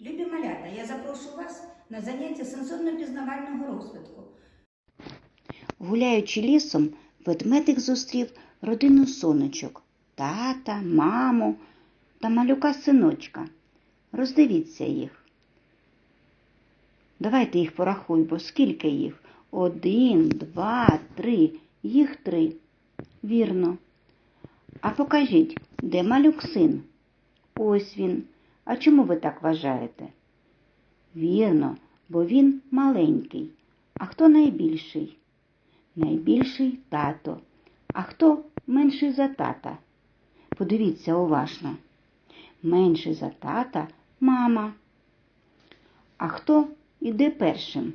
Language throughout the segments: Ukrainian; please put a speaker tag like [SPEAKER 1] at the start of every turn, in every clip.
[SPEAKER 1] Любі малята, я запрошую вас на заняття сенсорно-пізнавального розвитку.
[SPEAKER 2] Гуляючи лісом, ведмедик зустрів родину сонечок тата, маму та малюка синочка. Роздивіться їх. Давайте їх порахуємо. Скільки їх? Один, два, три. Їх три. Вірно. А покажіть, де малюк син? Ось він. А чому ви так вважаєте? Вірно, бо він маленький. А хто найбільший? Найбільший тато. А хто менший за тата? Подивіться уважно. Менший за тата мама. А хто іде першим?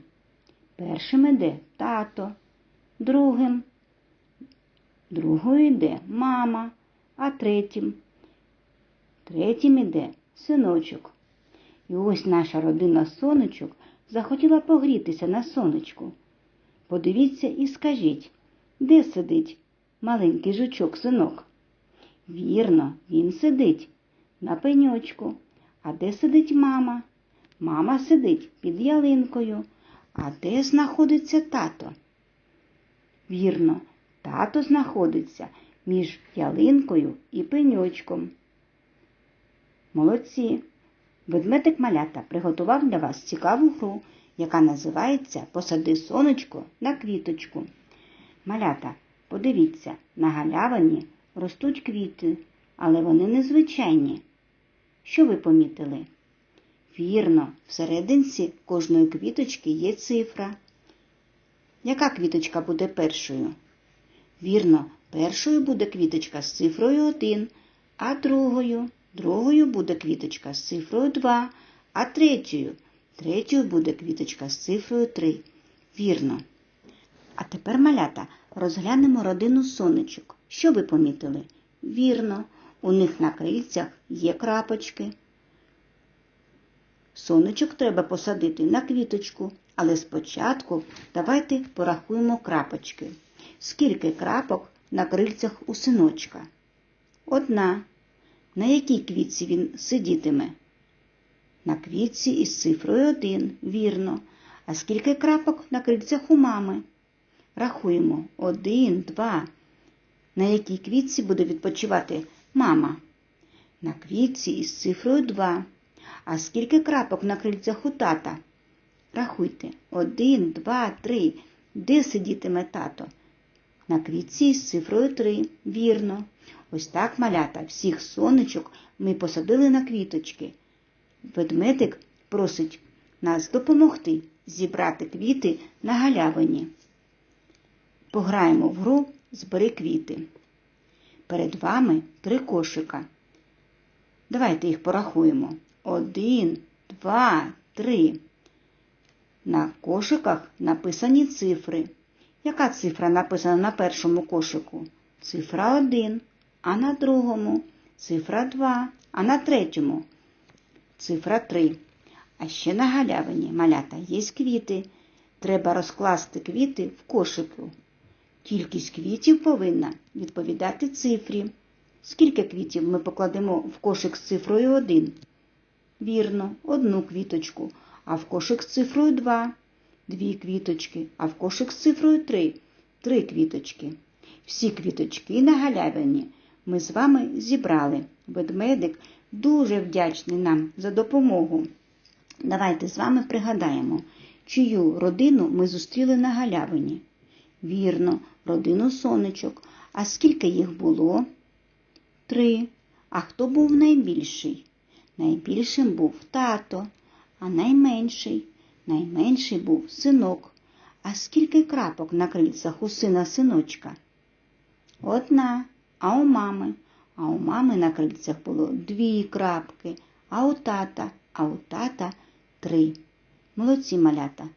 [SPEAKER 2] Першим іде тато, другим. Другою йде мама, а третім. Третім іде синочок. І ось наша родина сонечок захотіла погрітися на сонечку. Подивіться і скажіть, де сидить маленький жучок синок? Вірно, він сидить на пеньочку. А де сидить мама? Мама сидить під ялинкою. А де знаходиться тато? Вірно, тато знаходиться між ялинкою і пеньочком. Молодці! Ведмедик малята приготував для вас цікаву гру, яка називається Посади сонечко на квіточку. Малята, подивіться, на галявині ростуть квіти, але вони незвичайні. Що ви помітили? Вірно, всерединці кожної квіточки є цифра. Яка квіточка буде першою? Вірно, першою буде квіточка з цифрою 1, а другою, другою буде квіточка з цифрою 2, а третьою, третьою буде квіточка з цифрою 3. Вірно. А тепер, малята, розглянемо родину сонечок. Що ви помітили? Вірно, у них на крильцях є крапочки. Сонечок треба посадити на квіточку, але спочатку давайте порахуємо крапочки. Скільки крапок на крильцях у синочка? Одна. На якій квітці він сидітиме? На квітці із цифрою 1, вірно. А скільки крапок на крильцях у мами? Рахуємо. Один, два. На якій квітці буде відпочивати мама? На квітці із цифрою 2. А скільки крапок на крильцях у тата? Рахуйте. Один, два, три. Де сидітиме тато? На квітці із цифрою 3. Вірно. Ось так, малята, всіх сонечок ми посадили на квіточки. Ведмедик просить нас допомогти зібрати квіти на галявині. Пограємо в гру Збери квіти. Перед вами три кошика. Давайте їх порахуємо. Один, два, три. На кошиках написані цифри. Яка цифра написана на першому кошику? Цифра 1, а на другому цифра 2, а на третьому цифра 3. А ще на галявині малята є квіти. Треба розкласти квіти в кошику. Кількість квітів повинна відповідати цифрі. Скільки квітів ми покладемо в кошик з цифрою 1? Вірно, одну квіточку, а в кошик з цифрою 2 дві квіточки, а в кошик з цифрою 3 три квіточки. Всі квіточки на галявині ми з вами зібрали. Ведмедик дуже вдячний нам за допомогу. Давайте з вами пригадаємо, чию родину ми зустріли на галявині. Вірно, родину сонечок. А скільки їх було? Три. А хто був найбільший? Найбільшим був тато, а найменший. Найменший був синок. А скільки крапок на крильцях у сина синочка? Одна, а у мами. А у мами на крильцях було дві крапки, а у тата, а у тата три. Молодці малята.